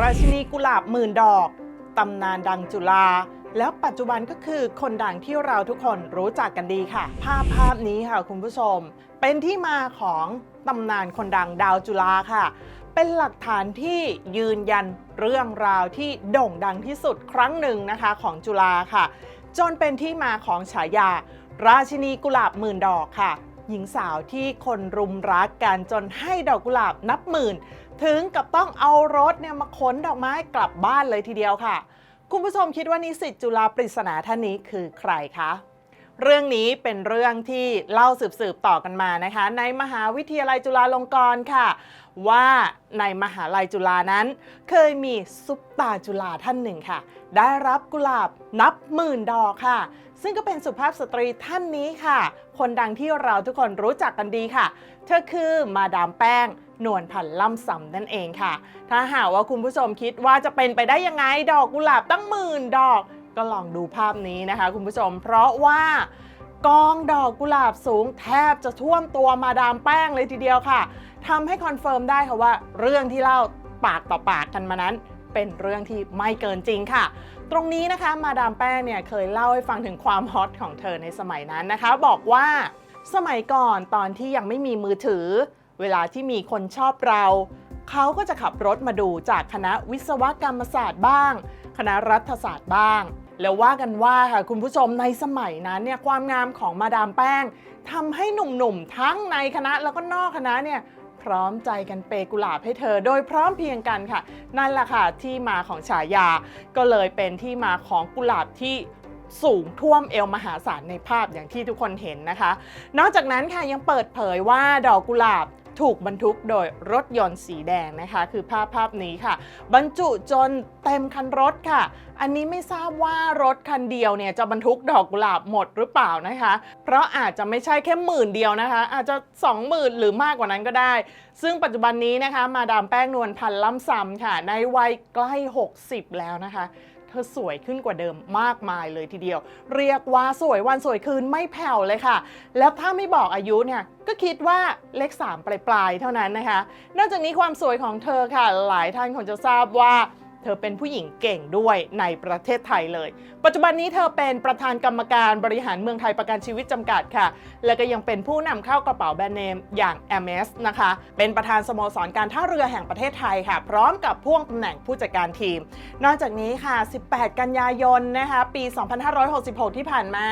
ราชินีกุหลาบหมื่นดอก ตำนานดังจุฬาแล้วปัจจุบันก็คือคนดังที่เราทุกคนรู้จักกันดีค่ะ ภาพภาพนี้ค่ะคุณผู้ชม เป็นที่มาของตำนานคนดังดาวจุฬาค่ะ เป็นหลักฐานที่ยืนยันเรื่องราวที่โด่งดังที่สุดครั้งหนึ่งนะคะของจุฬาค่ะ จนเป็นที่มาของฉายา ราชินีกุหลาบหมื่นดอกค่ะ หญิงสาวที่คนรุมรักกันจนให้ดอกกุหลาบนับหมื่น ถึงกับต้องเอารถเนี่ยมาขนดอกไม้กลับบ้านเลยทีเดียวค่ะ คุณผู้ชมคิดว่านิสิตจุฬาปริศนาท่านนี้คือใครคะ เรื่องนี้เป็นเรื่องที่เล่าสืบๆต่อกันมานะคะ ในมหาวิทยาลัยจุฬาลงกรณ์ค่ะ ว่าในมหาลัยจุฬานั้น เคยมีซุปตาจุฬาท่านหนึ่งค่ะ ได้รับกุหลาบนับหมื่นดอกค่ะ ซึ่งก็เป็นสุภาพสตรีท่านนี้ค่ะ คนดังที่เราทุกคนรู้จักกันดีค่ะ เธอคือมาดามแป้ง นวลพันธ์ล่ำซำนั่นเองค่ะ ถ้าหากว่าคุณผู้ชมคิดว่าจะเป็นไปได้ยังไงดอกกุหลาบตั้งหมื่นดอก ก็ลองดูภาพนี้นะคะ คุณผู้ชม เพราะว่ากองดอกกุหลาบสูงแทบจะท่วมตัวมาดามแป้งเลยทีเดียวค่ะทำให้คอนเฟิร์มได้ค่ะว่าเรื่องที่เล่าปากต่อปากกันมานั้นเป็นเรื่องที่ไม่เกินจริงค่ะ ตรงนี้นะคะมาดามแป้งเนี่ยเคยเล่าให้ฟังถึงความฮอตของเธอในสมัยนั้นนะคะ บอกว่าสมัยก่อนตอนที่ยังไม่มีมือถือ เวลาที่มีคนชอบเรา เขาก็จะขับรถมาดูจากคณะวิศวกรรมศาสตร์บ้าง คณะรัฐศาสตร์บ้าง แล้วว่ากันว่าค่ะคุณผู้ชมในสมัยนั้นเนี่ยความงามของมาดามแป้งทำให้หนุ่มๆทั้งในคณะแล้วก็นอกคณะเนี่ยพร้อมใจกันเปย์กุหลาบให้เธอโดยพร้อมเพียงกันค่ะ นั่นแหละค่ะที่มาของฉายา ก็เลยเป็นที่มาของกุหลาบที่สูงท่วมเอวมหาศาลในภาพอย่างที่ทุกคนเห็นนะคะ นอกจากนั้นค่ะยังเปิดเผยว่าดอกกุหลาบ ถูกบรรทุกโดยรถยนต์สีแดงนะคะ คือภาพภาพนี้ค่ะ บรรจุจนเต็มคันรถค่ะ อันนี้ไม่ทราบว่ารถคันเดียวเนี่ยจะบรรทุกดอกกุหลาบหมดหรือเปล่านะคะ เพราะอาจจะไม่ใช่แค่หมื่นเดียวนะคะ อาจจะ20,000หรือมากกว่านั้นก็ได้ ซึ่งปัจจุบันนี้นะคะ มาดามแป้งนวลพันล่ำซำค่ะ ในวัยใกล้ 60 แล้วนะคะ เธอสวยขึ้นกว่าเดิมมากมายเลยทีเดียว เรียกว่าสวยวันสวยคืนไม่แผ่วเลยค่ะ แล้วถ้าไม่บอกอายุเนี่ยก็คิดว่าเลข 3 ปลายๆเท่านั้นนะคะ นอกจากนี้ความสวยของเธอค่ะ หลายท่านคงจะทราบว่า เธอเป็นผู้หญิงเก่งด้วยในประเทศไทยเลย ปัจจุบันนี้เธอเป็นประธานกรรมการบริหารเมืองไทยประกันชีวิตจำกัดค่ะ และก็ยังเป็นผู้นำเข้ากระเป๋าแบรนด์เนมอย่าง MS นะคะ เป็นประธานสโมสรการท่าเรือแห่งประเทศไทยค่ะ พร้อมกับพ่วงตำแหน่งผู้จัดการทีม นอกจากนี้ค่ะ 18 กันยายนนะคะ ปี 2566 ที่ผ่านมา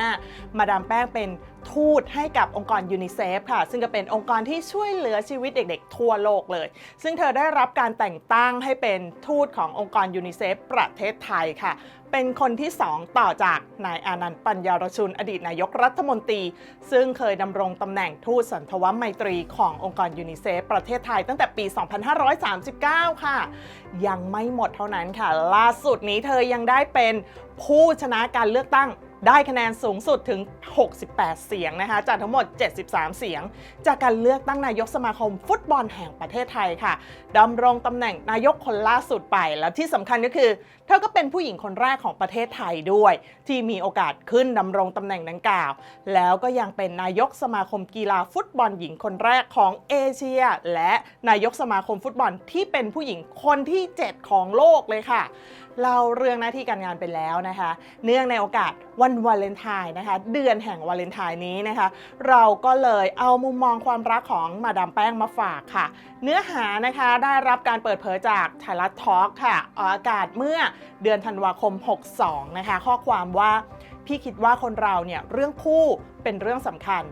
มาดามแป้งเป็น ทูตให้กับองค์กรยูนิเซฟค่ะ ซึ่งก็เป็นองค์กรที่ช่วยเหลือชีวิตเด็กๆ ทั่วโลกเลย ซึ่งเธอได้รับการแต่งตั้งให้เป็นทูตขององค์กรยูนิเซฟประเทศไทยค่ะ เป็นคนที่ 2 ต่อจากนายอานันต์ปัญญารชุน อดีตนายกรัฐมนตรี ซึ่งเคยดำรงตำแหน่งทูตสันทวไมตรีขององค์กรยูนิเซฟประเทศไทยตั้งแต่ปี 2539 ค่ะ ยังไม่หมดเท่านั้นค่ะ ล่าสุดนี้เธอยังได้เป็นผู้ชนะการเลือกตั้ง ได้คะแนนสูงสุดถึง 68 เสียงนะคะ จากทั้งหมด 73 เสียง จากการเลือกตั้งนายกสมาคมฟุตบอลแห่งประเทศไทยค่ะดำรงตำแหน่งนายกคนล่าสุดไป แล้วที่สำคัญก็คือ เธอก็เป็นผู้หญิงคนแรกของประเทศไทยด้วย ที่มีโอกาสขึ้นดำรงตำแหน่งดังกล่าว แล้วก็ยังเป็นนายกสมาคมกีฬาฟุตบอลหญิงคนแรกของเอเชีย และนายกสมาคมฟุตบอลที่เป็นผู้หญิงคนที่ 7 ของโลกเลยค่ะ เราเรื่องหน้าที่การงานไปแล้วนะคะ เนื่องในโอกาสวันวันวาเลนไทน์นะคะ เดือนแห่งวาเลนไทน์นี้นะคะ เราก็เลยเอามุมมองความรักของมาดามแป้งมาฝากค่ะ เนื้อหานะคะได้รับการเปิดเผยจากไทยรัฐทอล์กค่ะออกอากาศเมื่อเดือนธันวาคม 62 นะคะ ข้อความว่าพี่คิดว่าคนเราเนี่ยเรื่องคู่เป็นเรื่องสำคัญ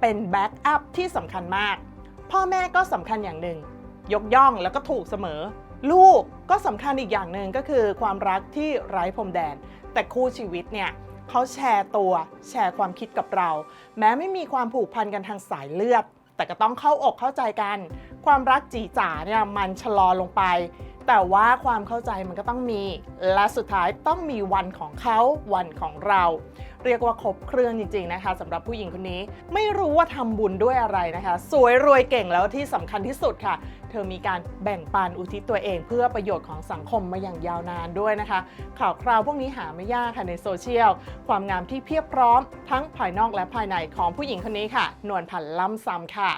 เป็นแบ็กอัพที่สำคัญมาก พ่อแม่ก็สำคัญอย่างหนึ่ง ยกย่องแล้วก็ถูกเสมอ ลูกก็สำคัญอีกอย่างหนึ่งก็คือความรักที่ไร้พรมแดน แต่คู่ชีวิตเนี่ย เขาแชร์ตัวแชร์ความคิดกับเรา แม้ไม่มีความผูกพันกันทางสายเลือด แต่ก็ต้องเข้าอกเข้าใจกัน ความรักจีจ๋าเนี่ยมันชะลอลงไป แต่ว่าความเข้าใจมันก็ต้องมี และสุดท้ายต้องมีวันของเขาวันของเรา เรียกว่าครบเครื่องจริงๆนะคะสำหรับผู้หญิงคนนี้ไม่รู้ว่าทำบุญด้วยอะไรนะคะ สวยรวยเก่งแล้วที่สำคัญที่สุดค่ะ เธอมีการแบ่งปันอุทิศตัวเองเพื่อประโยชน์ของสังคมมาอย่างยาวนานด้วยนะคะ ข่าวคราวพวกนี้หาไม่ยากค่ะในโซเชียลความงามที่เพียบพร้อม ทั้งภายนอกและภายในของผู้หญิงคนนี้ค่ะ นวลพันธ์ล่ำซ้ำค่ะ